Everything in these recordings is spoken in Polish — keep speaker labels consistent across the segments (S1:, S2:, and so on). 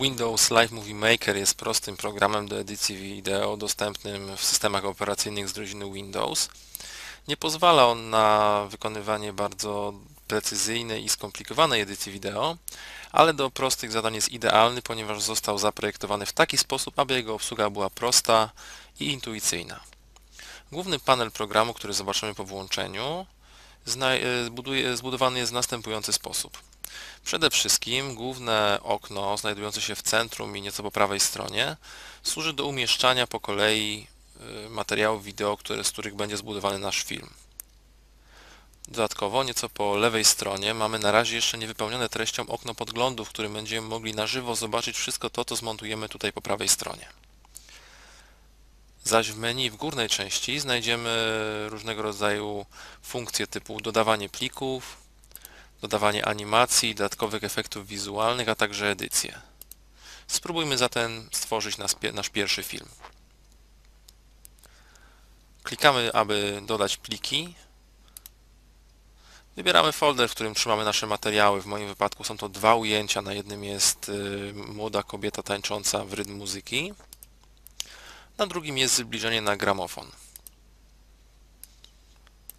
S1: Windows Live Movie Maker jest prostym programem do edycji wideo dostępnym w systemach operacyjnych z rodziny Windows. Nie pozwala on na wykonywanie bardzo precyzyjnej i skomplikowanej edycji wideo, ale do prostych zadań jest idealny, ponieważ został zaprojektowany w taki sposób, aby jego obsługa była prosta i intuicyjna. Główny panel programu, który zobaczymy po włączeniu, zbudowany jest w następujący sposób. Przede wszystkim główne okno znajdujące się w centrum i nieco po prawej stronie służy do umieszczania po kolei y, materiałów wideo, które, z których będzie zbudowany nasz film. Dodatkowo nieco po lewej stronie mamy na razie jeszcze niewypełnione treścią okno podglądu, w którym będziemy mogli na żywo zobaczyć wszystko to, co zmontujemy tutaj po prawej stronie. Zaś w menu w górnej części znajdziemy różnego rodzaju funkcje typu dodawanie plików, dodawanie animacji, dodatkowych efektów wizualnych, a także edycję. Spróbujmy zatem stworzyć nasz pierwszy film. Klikamy, aby dodać pliki. Wybieramy folder, w którym trzymamy nasze materiały. W moim wypadku są to dwa ujęcia. Na jednym jest y, młoda kobieta tańcząca w rytm muzyki. Na drugim jest zbliżenie na gramofon.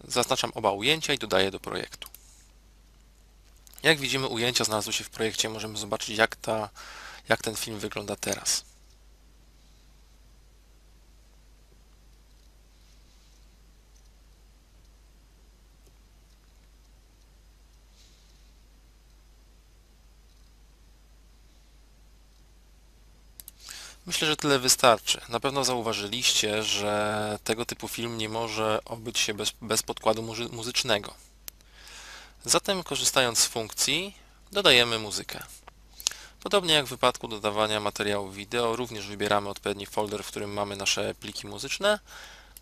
S1: Zaznaczam oba ujęcia i dodaję do projektu. Jak widzimy ujęcia znalazły się w projekcie, możemy zobaczyć jak, ta, jak ten film wygląda teraz. Myślę, że tyle wystarczy. Na pewno zauważyliście, że tego typu film nie może obyć się bez, bez podkładu muzycznego. Zatem korzystając z funkcji dodajemy muzykę. Podobnie jak w wypadku dodawania materiału wideo, również wybieramy odpowiedni folder, w którym mamy nasze pliki muzyczne.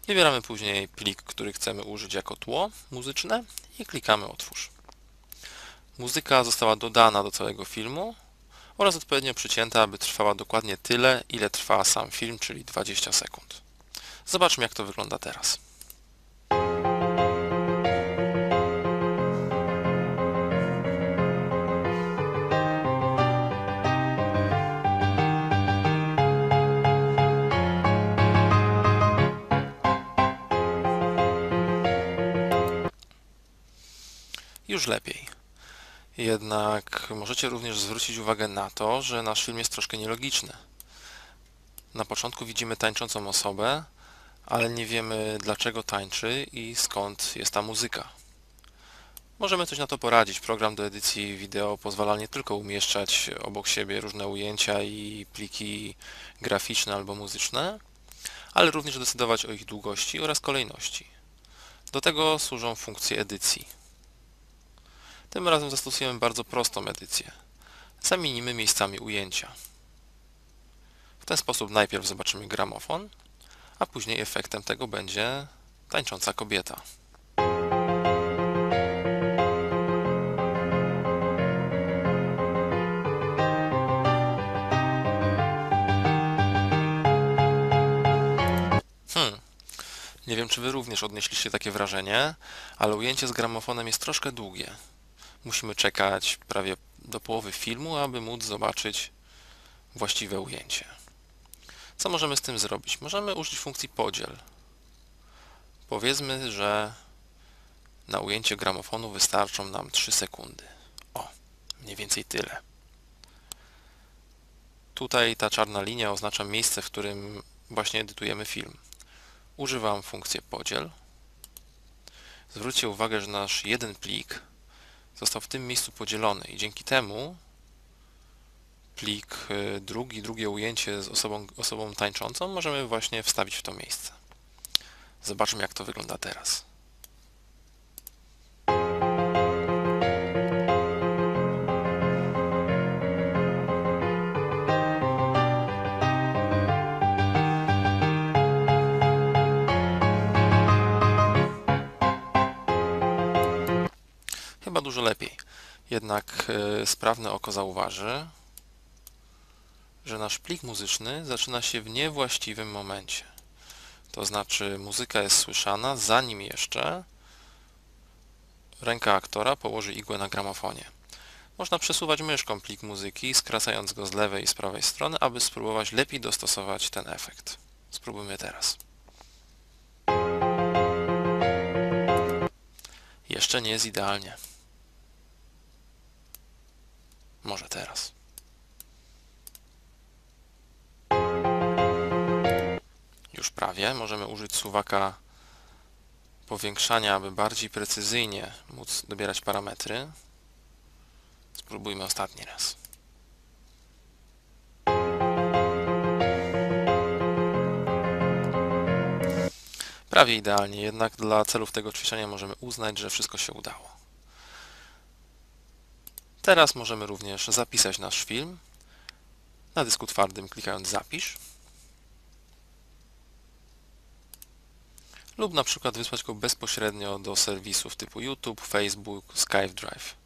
S1: Wybieramy później plik, który chcemy użyć jako tło muzyczne i klikamy Otwórz. Muzyka została dodana do całego filmu oraz odpowiednio przycięta, aby trwała dokładnie tyle, ile trwa sam film, czyli 20 sekund. Zobaczmy jak to wygląda teraz. Już lepiej. Jednak możecie również zwrócić uwagę na to, że nasz film jest troszkę nielogiczny. Na początku widzimy tańczącą osobę, ale nie wiemy dlaczego tańczy i skąd jest ta muzyka. Możemy coś na to poradzić. Program do edycji wideo pozwala nie tylko umieszczać obok siebie różne ujęcia i pliki graficzne albo muzyczne, ale również decydować o ich długości oraz kolejności. Do tego służą funkcje edycji. Tym razem zastosujemy bardzo prostą edycję. Zamienimy miejscami ujęcia. W ten sposób najpierw zobaczymy gramofon, a później efektem tego będzie tańcząca kobieta. Hmm. Nie wiem, czy Wy również odnieśliście takie wrażenie, ale ujęcie z gramofonem jest troszkę długie musimy czekać prawie do połowy filmu, aby móc zobaczyć właściwe ujęcie. Co możemy z tym zrobić? Możemy użyć funkcji podziel. Powiedzmy, że na ujęcie gramofonu wystarczą nam 3 sekundy. O, mniej więcej tyle. Tutaj ta czarna linia oznacza miejsce, w którym właśnie edytujemy film. Używam funkcji podziel. Zwróćcie uwagę, że nasz jeden plik został w tym miejscu podzielony i dzięki temu plik y, drugi, drugie ujęcie z osobą, osobą tańczącą możemy właśnie wstawić w to miejsce. Zobaczmy jak to wygląda teraz. Dużo lepiej. Jednak e, sprawne oko zauważy, że nasz plik muzyczny zaczyna się w niewłaściwym momencie. To znaczy muzyka jest słyszana zanim jeszcze ręka aktora położy igłę na gramofonie. Można przesuwać myszką plik muzyki, skracając go z lewej i z prawej strony, aby spróbować lepiej dostosować ten efekt. Spróbujmy teraz. Jeszcze nie jest idealnie. Może teraz. Już prawie. Możemy użyć suwaka powiększania, aby bardziej precyzyjnie móc dobierać parametry. Spróbujmy ostatni raz. Prawie idealnie, jednak dla celów tego ćwiczenia możemy uznać, że wszystko się udało. Teraz możemy również zapisać nasz film na dysku twardym klikając zapisz lub na przykład wysłać go bezpośrednio do serwisów typu YouTube, Facebook, Skype Drive.